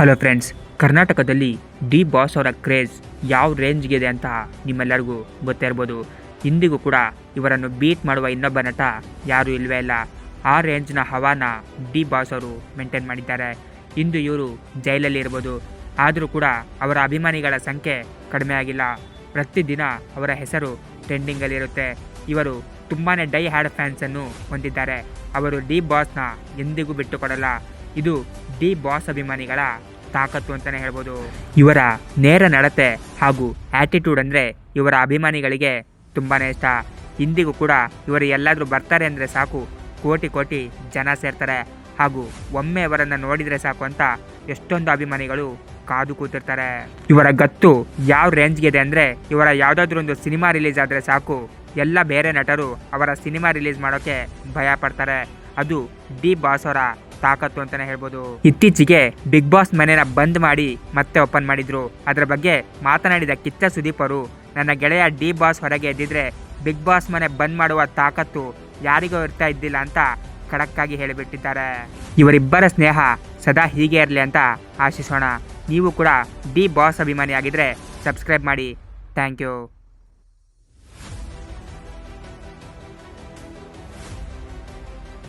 Hello friends ಕರ್ನಾಟಕದಲ್ಲಿ D boss ಅವರ craze ಯಾವ ರೇಂಜ್ಗೆ ಇದೆ ಅಂತ ನಿಮ್ಮೆಲ್ಲರಿಗೂ ಗೊತ್ತೇ ಇರ್ಬೋದು ಇಂದಿಗೂ ಕೂಡ ಇವರನ್ನು ಬೀಟ್ ಮಾಡುವ ಇನ್ನೊಬ್ಬ ನಟ ಯಾರೂ ಇಲ್ಲವೇ ಇಲ್ಲ. ಆ ರೇಂಜ್ನ ಹವಾನ ಡಿ ಬಾಸ್ ಅವರು ಮೇಂಟೈನ್ ಮಾಡಿದ್ದಾರೆ. ಇಂದು ಇವರು ಜೈಲಲ್ಲಿ ಇರ್ಬೋದು. ಆದರೂ ಕೂಡ ಅವರ ಅಭಿಮಾನಿಗಳ ಸಂಖ್ಯೆ ಕಡಿಮೆ ಆಗಿಲ್ಲ. ಪ್ರತಿದಿನ ಅವರ ಹೆಸರು ಟ್ರೆಂಡಿಂಗಲ್ಲಿರುತ್ತೆ ಇವರು ತುಂಬಾ ಡೈ ಹ್ಯಾಡ್ ಫ್ಯಾನ್ಸನ್ನು ಹೊಂದಿದ್ದಾರೆ. ಅವರು ಡಿ ಬಾಸ್ನ ಎಂದಿಗೂ ಬಿಟ್ಟುಕೊಡಲ್ಲ. ಇದು ಡಿ ಬಾಸ್ ಅಭಿಮಾನಿಗಳ ತಾಕತ್ತು ಅಂತಲೇ ಹೇಳ್ಬೋದು. ಇವರ ನೇರ ನಡತೆ ಹಾಗೂ ಆ್ಯಟಿಟ್ಯೂಡ್ ಅಂದರೆ ಇವರ ಅಭಿಮಾನಿಗಳಿಗೆ ತುಂಬಾ ಇಷ್ಟ. ಇಂದಿಗೂ ಕೂಡ ಇವರು ಎಲ್ಲಾದರೂ ಬರ್ತಾರೆ ಅಂದರೆ ಸಾಕು. ಕೋಟಿ ಕೋಟಿ ಜನ ಸೇರ್ತಾರೆ. ಹಾಗೂ ಒಮ್ಮೆ ಅವರನ್ನು ನೋಡಿದರೆ ಸಾಕು ಅಂತ ಎಷ್ಟೊಂದು ಅಭಿಮಾನಿಗಳು ಕಾದು ಕೂತಿರ್ತಾರೆ. ಇವರ ಗತ್ತು ಯಾವ ರೇಂಜ್ಗೆ ಇದೆ ಅಂದರೆ ಇವರ ಯಾವುದಾದ್ರೂ ಒಂದು ಸಿನಿಮಾ ರಿಲೀಸ್ ಆದರೆ ಸಾಕು. ಎಲ್ಲ ಬೇರೆ ನಟರು ಅವರ ಸಿನಿಮಾ ರಿಲೀಸ್ ಮಾಡೋಕ್ಕೆ ಭಯ ಪಡ್ತಾರೆ. ಅದು ಡಿ ಬಾಸ್ ಅವರ ತಾಕತ್ತು ಅಂತಾನೆ ಹೇಳ್ಬೋದು. ಇತ್ತೀಚೆಗೆ ಬಿಗ್ ಬಾಸ್ ಮನೆನ ಬಂದ್ ಮಾಡಿ ಮತ್ತೆ ಓಪನ್ ಮಾಡಿದ್ರು. ಅದರ ಬಗ್ಗೆ ಮಾತನಾಡಿದ ಕಿಚ್ಚ ಸುದೀಪ್ ಅವರು, ನನ್ನ ಗೆಳೆಯ ಡಿ ಬಾಸ್ ಹೊರಗೆ ಎದ್ದಿದ್ರೆ ಬಿಗ್ ಬಾಸ್ ಮನೆ ಬಂದ್ ಮಾಡುವ ತಾಕತ್ತು ಯಾರಿಗೂ ಇರ್ತಾ ಇದ್ದಿಲ್ಲ ಅಂತ ಖಡಕ್ಕಾಗಿ ಹೇಳಿಬಿಟ್ಟಿದ್ದಾರೆ. ಇವರಿಬ್ಬರ ಸ್ನೇಹ ಸದಾ ಹೀಗೆ ಇರಲಿ ಅಂತ ಆಶಿಸೋಣ. ನೀವು ಕೂಡ ಡಿ ಬಾಸ್ ಅಭಿಮಾನಿ ಆಗಿದ್ರೆ ಸಬ್ಸ್ಕ್ರೈಬ್ ಮಾಡಿ. Thank you.